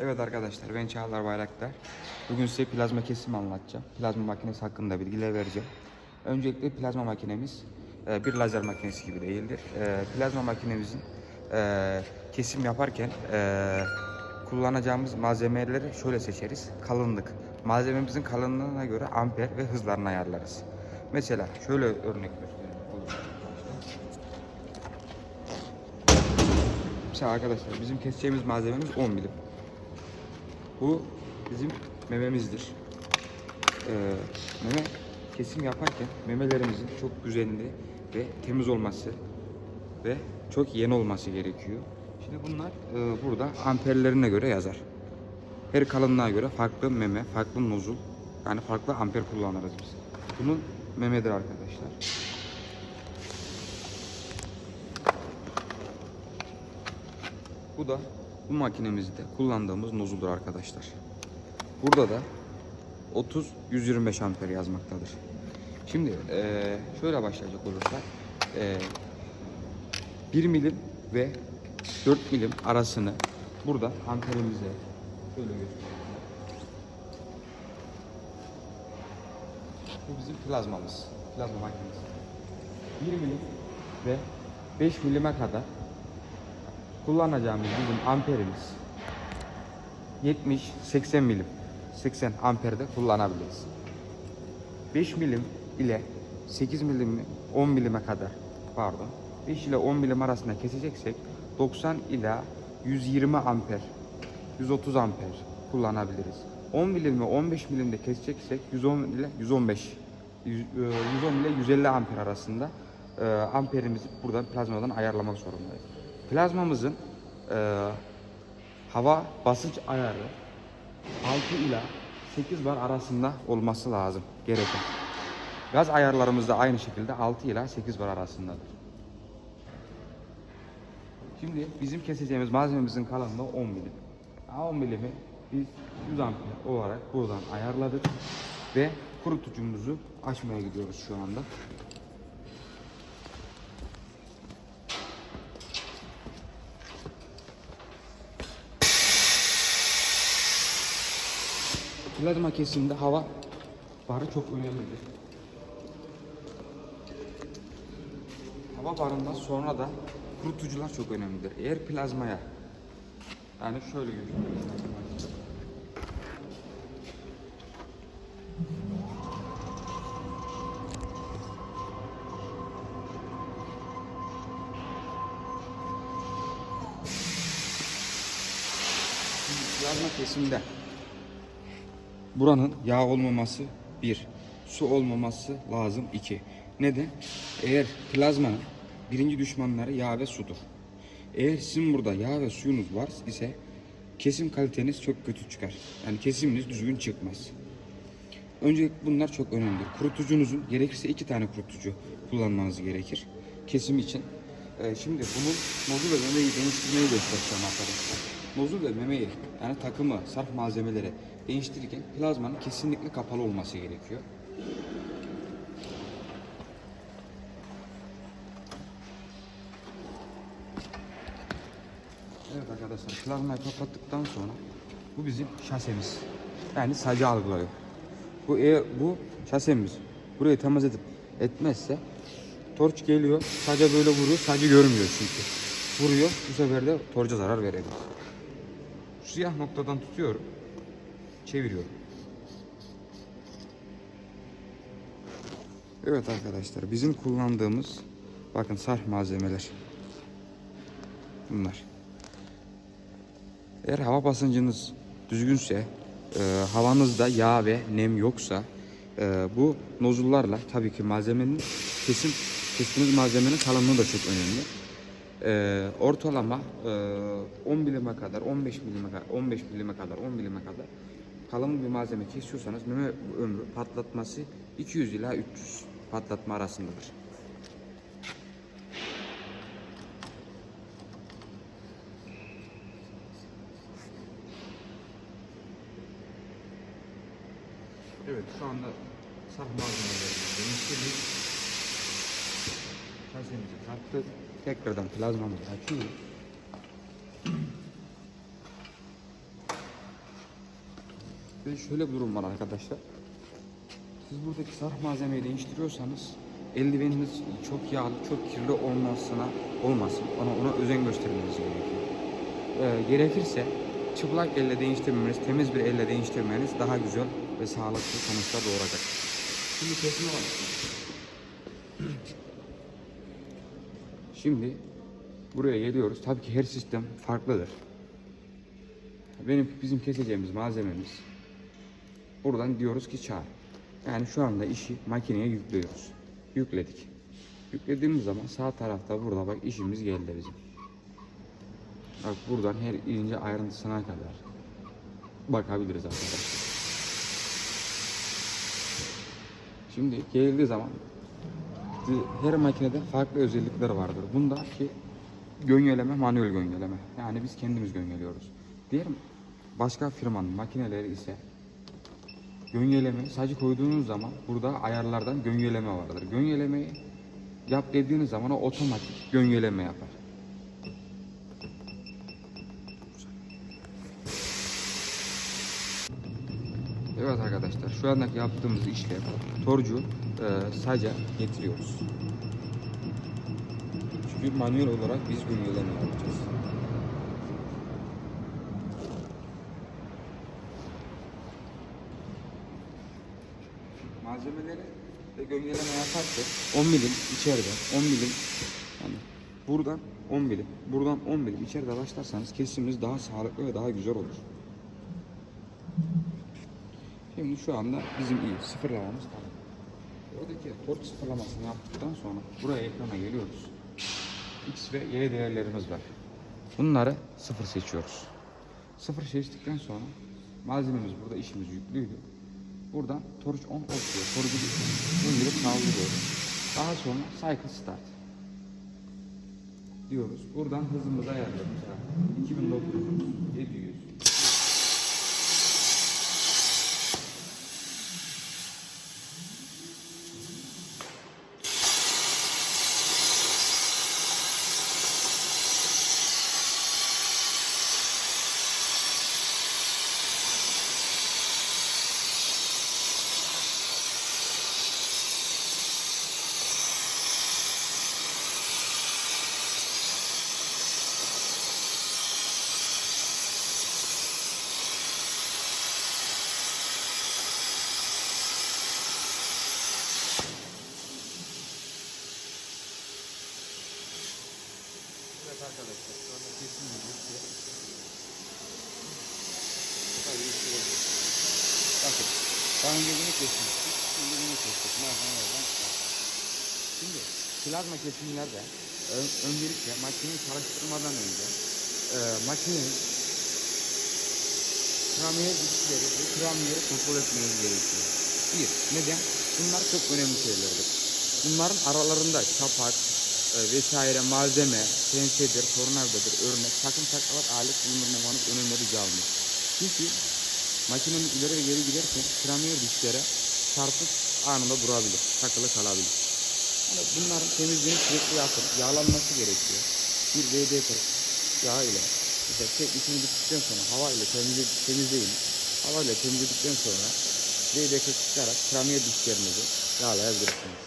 Evet arkadaşlar ben Çağlar Bayraktar. Bugün size plazma kesim anlatacağım. Plazma makinesi hakkında bilgiler vereceğim. Öncelikle plazma makinemiz e, bir lazer makinesi gibi değildir. E, Plazma makinemizin e, kesim yaparken kullanacağımız malzemeleri şöyle seçeriz. Kalınlık. Malzememizin kalınlığına göre amper ve hızlarını ayarlarız. Mesela şöyle örnek göstereyim. Mesela arkadaşlar bizim keseceğimiz malzememiz 10 milim. Bu bizim mememizdir. Ee, meme kesim yaparken memelerimizin çok düzenli ve temiz olması ve çok yeni olması gerekiyor. Şimdi bunlar e, burada amperlerine göre yazar. Her kalınlığa göre farklı meme, farklı nozul, yani farklı amper kullanırız biz. Bunun memedir arkadaşlar. Bu da bu makinemizde kullandığımız nozuldur arkadaşlar. Burada da 30-125 amper yazmaktadır. Şimdi eee, şöyle başlayacak olursak eee 1 milim ve 4 milim arasını burada amperimize şöyle göstereyim. Bu bizim plazmamız. Plazma makinesi. 1 milim ve 5 milime kadar kullanacağımız bizim amperimiz 70-80 milim 80 amperde kullanabiliriz. 5 milim ile 8 milim 10 milime kadar pardon 5 ile 10 milim arasında keseceksek 90 ila 120 amper 130 amper kullanabiliriz. 10 milim ve 15 milimde keseceksek 110 ile 115 100, e, 110 ile 150 amper arasında e, amperimizi buradan plazmadan ayarlamak zorundayız. Plazmamızın e, hava basınç ayarı 6 ila 8 bar arasında olması lazım gereken. Gaz ayarlarımız da aynı şekilde 6 ila 8 bar arasındadır. Şimdi bizim keseceğimiz malzememizin kalınlığı 10 milim. 10 milimi biz 100 amper olarak buradan ayarladık ve kurutucumuzu açmaya gidiyoruz şu anda. Plazma kesiminde hava barı çok önemlidir. Hava barından sonra da kurutucular çok önemlidir. Eğer plazmaya yani şöyle göstereyim. Plazma kesimde buranın yağ olmaması bir, su olmaması lazım iki. Neden? Eğer plazmanın birinci düşmanları yağ ve sudur. Eğer sizin burada yağ ve suyunuz var ise kesim kaliteniz çok kötü çıkar. Yani kesiminiz düzgün çıkmaz. Öncelikle bunlar çok önemlidir. Kurutucunuzun gerekirse iki tane kurutucu kullanmanız gerekir. Kesim için. Ee, şimdi bunun ve memeyi değiştirmeyi göstereceğim arkadaşlar. Nozul ve memeyi yani takımı, sarf malzemeleri değiştirirken plazmanın kesinlikle kapalı olması gerekiyor. Evet arkadaşlar plazmayı kapattıktan sonra bu bizim şasemiz. Yani sacı algılıyor. Bu eğer bu şasemiz burayı temas edip etmezse torç geliyor sadece böyle vuruyor sadece görmüyor çünkü. Vuruyor bu sefer de torca zarar verebilir. Siyah noktadan tutuyorum çeviriyorum. Evet arkadaşlar bizim kullandığımız bakın sarf malzemeler bunlar. Eğer hava basıncınız düzgünse, e, havanızda yağ ve nem yoksa e, bu nozullarla tabii ki malzemenin kesim kestiğiniz malzemenin kalınlığı da çok önemli. E, ortalama e, 10 milime kadar, 15 milime kadar, 15 milime kadar, 10 milime kadar kalın bir malzeme kesiyorsanız meme ömrü patlatması 200 ila 300 patlatma arasındadır. Evet şu anda sarf malzemelerimizi değiştirdik. Şasemizi taktık. Tekrardan plazmamızı açıyoruz. De şöyle bir durum var arkadaşlar. Siz buradaki sarf malzemeyi değiştiriyorsanız eldiveniniz çok yağlı, çok kirli olmasına olmasın. Ona, ona özen göstermeniz gerekiyor. Ee, gerekirse çıplak elle değiştirmeniz, temiz bir elle değiştirmeniz daha güzel ve sağlıklı sonuçlar doğuracak. Şimdi kesme var. Şimdi buraya geliyoruz. Tabii ki her sistem farklıdır. Benim bizim keseceğimiz malzememiz buradan diyoruz ki çağır. Yani şu anda işi makineye yüklüyoruz. Yükledik. Yüklediğimiz zaman sağ tarafta burada bak işimiz geldi bizim. Bak buradan her ince ayrıntısına kadar bakabiliriz arkadaşlar. Şimdi geldiği zaman her makinede farklı özellikler vardır. Bundaki gönyeleme manuel gönyeleme. Yani biz kendimiz gönyeliyoruz. Diğer başka firmanın makineleri ise gönyeleme sadece koyduğunuz zaman burada ayarlardan gönyeleme vardır. Gönyelemeyi yap dediğiniz zaman o otomatik gönyeleme yapar. Şu andaki yaptığımız işlem torcu e, saca getiriyoruz. Çünkü manuel olarak biz gönyeleme yapacağız. Malzemeleri de gönyeleme yaparsak 10 milim içeride 10 milim yani buradan 10 milim buradan 10 milim içeride başlarsanız kesimimiz daha sağlıklı ve daha güzel olur. Şimdi şu anda bizim iyi sıfırlamamız tamam. Oradaki tork sıfırlamasını yaptıktan sonra buraya ekrana geliyoruz. X ve Y değerlerimiz var. Bunları sıfır seçiyoruz. Sıfır seçtikten sonra malzememiz burada işimiz yüklüydü. Buradan torch on off diyor. Torcu indirip kaldırıyoruz. Daha sonra cycle start diyoruz. Buradan hızımızı ayarlıyoruz. Mesela 2900, 700, arkadaşlar şu anda kesin üstüne. Bakın. Daha kesmiştik. Şimdi bunu kestik. Malzemelerden çıkarttık. Şimdi plazma kesimlerde ön, öncelikle makineyi çalıştırmadan önce e, makinenin kramiyer dişleri ve kramiyeri kontrol etmeniz gerekiyor. Bir, neden? Bunlar çok önemli şeylerdir. Bunların aralarında çapak, e, vesaire malzeme, pensedir, tornavidadır, örnek, takım taklavat alet bulundurmamanız önemli rica alınır. Çünkü makinenin ileri ve geri giderken kramiyer dişlere çarpıp anında durabilir, takılı kalabilir. Yani bunların temizliğini sürekli yapın, yağlanması gerekiyor. Bir VD40 yağ ile işte çekmesini bittikten sonra hava ile temizle, temizleyin. Hava ile temizledikten sonra VD40 çıkarak kramiyer dişlerinizi yağlayabilirsiniz.